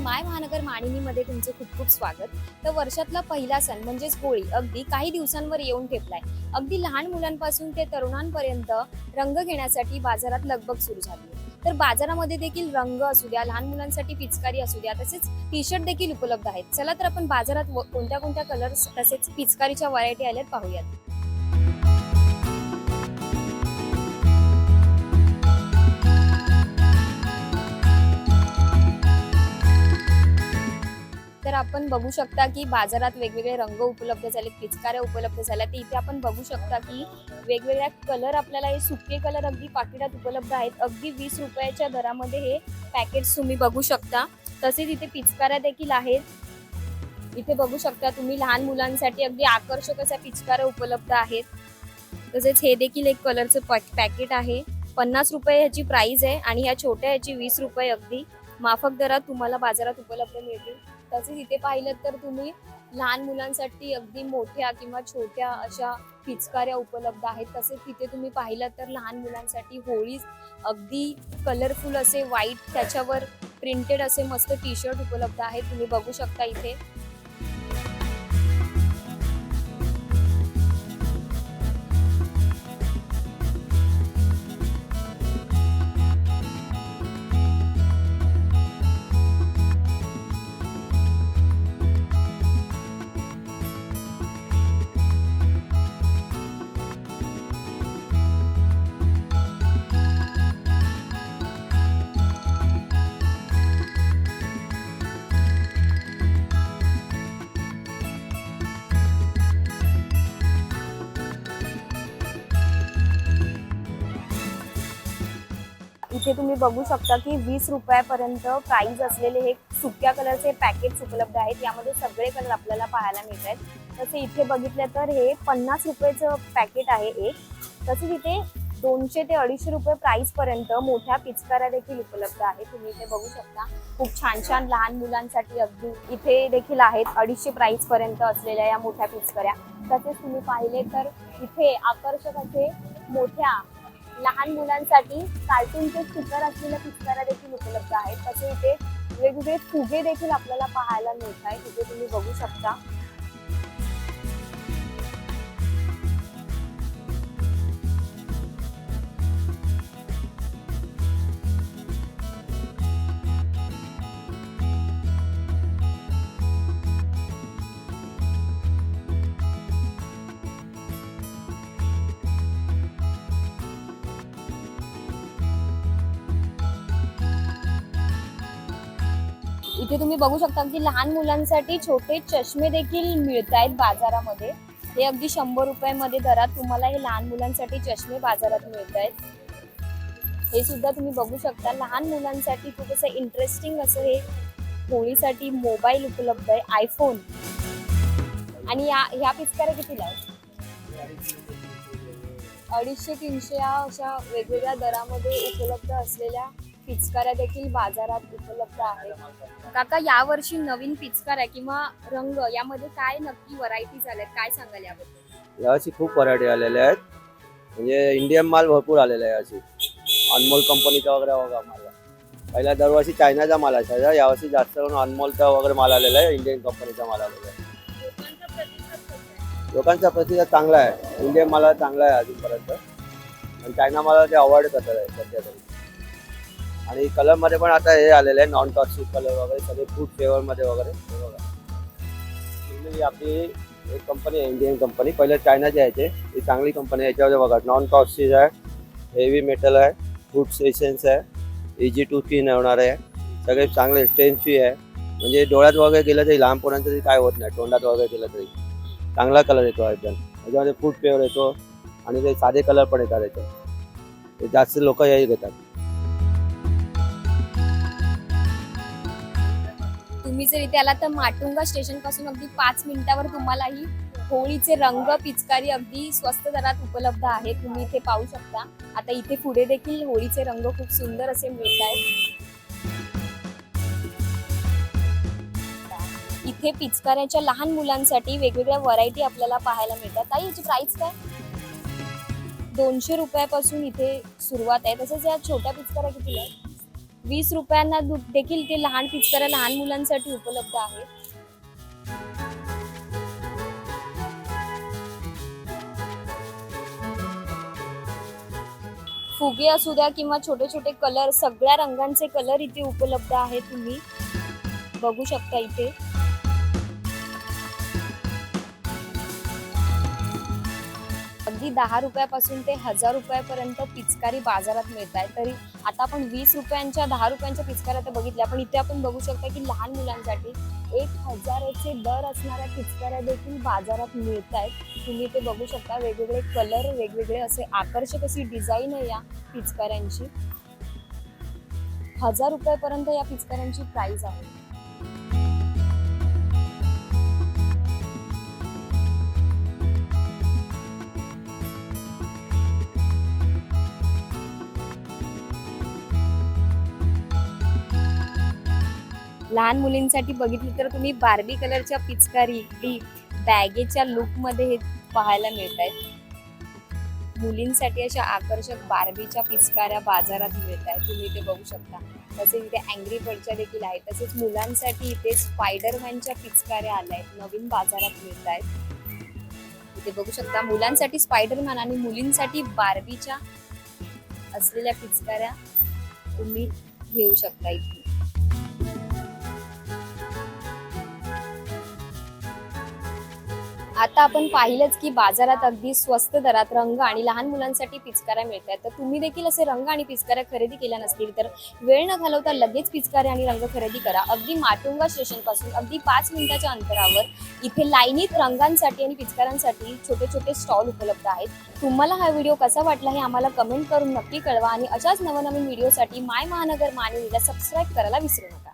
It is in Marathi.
माय महानगर मानिनीमध्ये तुमचं खूप खूप स्वागत. तर वर्षातला पहिला सण म्हणजेच होळी अगदी काही दिवसांवर येऊन ठेपलाय. अगदी लहान मुलांपासून ते तरुणांपर्यंत रंग घेण्यासाठी बाजारात लगबग सुरू झाली. तर बाजारामध्ये देखील रंग असू द्या लहान मुलांसाठी पिचकारी असू द्या तसेच टी शर्ट देखील उपलब्ध आहेत. चला तर आपण बाजारात कोणत्या कोणत्या कलर्स तसेच पिचकारीच्या व्हरायटी आल्यात पाहूयात. तर आपण बघू शकता की बाजारात वेगवेगळे रंग उपलब्ध झाले पिचकाऱ्या उपलब्ध झाल्या तर इथे आपण बघू शकता की वेगवेगळ्या कलर आपल्याला हे सुके कलर अगदी पाकिटात उपलब्ध आहेत. अगदी वीस रुपयाच्या दरामध्ये हे पॅकेट्स तुम्ही बघू शकता. तसेच इथे पिचकाऱ्या देखील आहेत. इथे बघू शकता तुम्ही लहान मुलांसाठी अगदी आकर्षक अशा पिचकाऱ्या उपलब्ध आहेत. तसेच हे देखील एक कलरचं पॅकेट आहे. पन्नास रुपये ह्याची प्राइस आहे आणि ह्या छोट्या ह्याची वीस रुपये अगदी माफक दरात तुम्हाला बाजारात उपलब्ध मिळतील. तसेच इथे पाहिलं तर तुम्ही लहान मुलांसाठी अगदी मोठ्या किंवा छोट्या अशा पिचकाऱ्या उपलब्ध आहेत. तसेच तिथे तुम्ही पाहिलं तर लहान मुलांसाठी होळीज अगदी कलरफुल असे व्हाईट त्याच्यावर प्रिंटेड असे मस्त टी शर्ट उपलब्ध आहेत. तुम्ही बघू शकता इथे. इथे तुम्ही बघू शकता की वीस रुपयापर्यंत प्राइस असलेले हे सुक्या कलरचे पॅकेट्स उपलब्ध आहेत. यामध्ये सगळे कलर आपल्याला पाहायला मिळत आहेत. तसे इथे बघितलं तर हे पन्नास रुपयाचं पॅकेट आहे एक. तसेच इथे दोनशे ते अडीचशे रुपये प्राइसपर्यंत मोठ्या पिचकाऱ्या देखील उपलब्ध आहेत. तुम्ही इथे बघू शकता. खूप छान छान लहान मुलांसाठी अगदी इथे देखील आहेत. अडीचशे प्राइसपर्यंत असलेल्या या मोठ्या पिचकऱ्या. तसेच तुम्ही पाहिले तर इथे आकर्षक असे मोठ्या लहान मुलांसाठी कार्टूनचे स्टिकर असलेल्या पिचकाऱ्या देखील उपलब्ध आहेत. तसे इथे वेगवेगळे फुगे देखील आपल्याला पाहायला मिळत आहेत इथे तुम्ही बघू शकता. इथे तुम्ही बघू शकता की लहान मुलांसाठी छोटे चष्मे देखील मिळत आहेत बाजारामध्ये. हे अगदी शंभर रुपयामध्ये दरात तुम्हाला हे लहान मुलांसाठी चष्मे बाजारात मिळत आहेत हे सुद्धा तुम्ही बघू शकता लहान मुलांसाठी खूप असं इंटरेस्टिंग असं हे होळीसाठी मोबाईल उपलब्ध आहे आयफोन आणि या ह्या पिचकाऱ्या कितीला आहेत अडीचशे तीनशे या अशा वेगवेगळ्या दरामध्ये उपलब्ध असलेल्या पिचकाऱ्या देखील बाजारात उपलब्ध आहेत. काका यावर्षी नवीन पिचकाऱ्या किंवा रंग यामध्ये काय नक्की व्हरायटी झाल्यात काय सांगाल याबद्दल? यावर्षी खूप व्हरायटी आलेल्या आहेत. म्हणजे इंडियन माल भरपूर आलेला आहे यावर्षी. अनमोल कंपनीचा वगैरे बघा माल. पहिला दरवर्षी चायनाचा माल असायचा. यावर्षी जास्त करून अनमोलचा वगैरे माल आलेला आहे. इंडियन कंपनीचा माल आलेला आहे. लोकांचा प्रतिसाद चांगला आहे. इंडियन माला चांगला आहे अजूनपर्यंत. आणि चायना माला ते अवॉइड करतात आहे सध्या तरी. आणि कलरमध्ये पण आता हे आलेलं आहे नॉन टॉक्सिक कलर वगैरे सगळे फूड फ्लेवरमध्ये वगैरे. हे बघा. ही आपली एक कंपनी आहे इंडियन कंपनी पहिले चायनाची यायचे ही चांगली कंपनी आहे. याच्यामध्ये बघा नॉन टॉक्सिक आहे हेवी मेटल आहे फूड सेशन्स आहे इजी टू स्किन होणार आहे. सगळे चांगले स्टेन आहे. म्हणजे डोळ्यात वगैरे गेलं तरी लहान पोरांचं तरी काय होत नाही. तोंडात वगैरे गेलं तरी. चांगला कलर येतो एकदम. त्याच्यामध्ये फूड फ्लेवर येतो. आणि ते साधे कलर पण येतात याचे ते जास्त लोक हे घेतात. तुम्ही जर इथे आला तर माटुंगा स्टेशनपासून अगदी पाच मिनिटावर तुम्हाला ही होळीचे रंग पिचकारी अगदी स्वस्त दरात उपलब्ध आहे तुम्ही इथे पाहू शकता. आता इथे पुढे देखील होळीचे रंग खूप सुंदर असे मिळत आहेत. इथे पिचकाऱ्याच्या लहान मुलांसाठी वेगवेगळ्या व्हरायटी आपल्याला पाहायला मिळतात. ताई याची प्राइस काय? दोनशे रुपयापासून इथे सुरुवात आहे. तसेच या छोट्या पिचकाऱ्या किती आहेत? वीस रुपयांना देखील ते लहान पिचकाऱ्या लहान मुलांसाठी उपलब्ध आहेत फुगे असू द्या किंवा छोटे छोटे कलर सगळ्या रंगांचे कलर इथे उपलब्ध आहेत तुम्ही. बघू शकता इथे. दहा रुपयापासून ते हजार रुपयापर्यंत पिचकारी बाजारात मिळत आहे. तरी आता आपण वीस रुपयांच्या दहा रुपयांच्या पिचकाऱ्या तर बघितल्या. पण इथे आपण बघू शकता की लहान मुलांसाठी एक हजाराचे दर असणाऱ्या पिचकाऱ्या देखील बाजारात मिळत आहेत. तुम्ही ते बघू शकता वेगवेगळे कलर वेगवेगळे असे आकर्षक अशी डिझाईन आहे या पिचकाऱ्यांची. हजार रुपयापर्यंत या पिचकाऱ्यांची प्राइस आहे. लहान मुलींसाठी बघितली तर तुम्ही बार्बी कलरच्या पिचकारी डी बॅगेच्या लुकमध्ये हे पाहायला मिळत आहेत मुलींसाठी अशा आकर्षक बार्बीच्या पिचकाऱ्या बाजारात मिळत आहेत तुम्ही इथे बघू शकता. तसेच इथे अँग्री बर्डच्या देखील आहेत. तसेच मुलांसाठी इथे स्पायडरमॅनच्या पिचकाऱ्या आल्या आहेत नवीन बाजारात मिळत आहेत इथे बघू शकता मुलांसाठी स्पायडरमॅन आणि मुलींसाठी बार्बीच्या असलेल्या पिचकाऱ्या तुम्ही घेऊ शकता इथे. आता आपण पाहिलंच की बाजारात अगदी स्वस्त दरात रंग आणि लहान मुलांसाठी पिचकाऱ्या मिळतात तर तुम्ही देखील असे रंग आणि पिचकाऱ्या खरेदी केल्या नसतील तर वेळ न घालवता लगेच पिचकारे आणि रंग खरेदी करा. अगदी माटुंगा स्टेशनपासून अगदी पाच मिनिटाच्या अंतरावर इथे लाईनीत रंगांसाठी आणि पिचकाऱ्यांसाठी छोटे छोटे स्टॉल उपलब्ध आहेत. तुम्हाला हा व्हिडिओ कसा वाटला हे आम्हाला कमेंट करून नक्की कळवा आणि अशाच नवनवीन व्हिडिओसाठी माय महानगर मानवीला सबस्क्राईब करायला विसरू नका.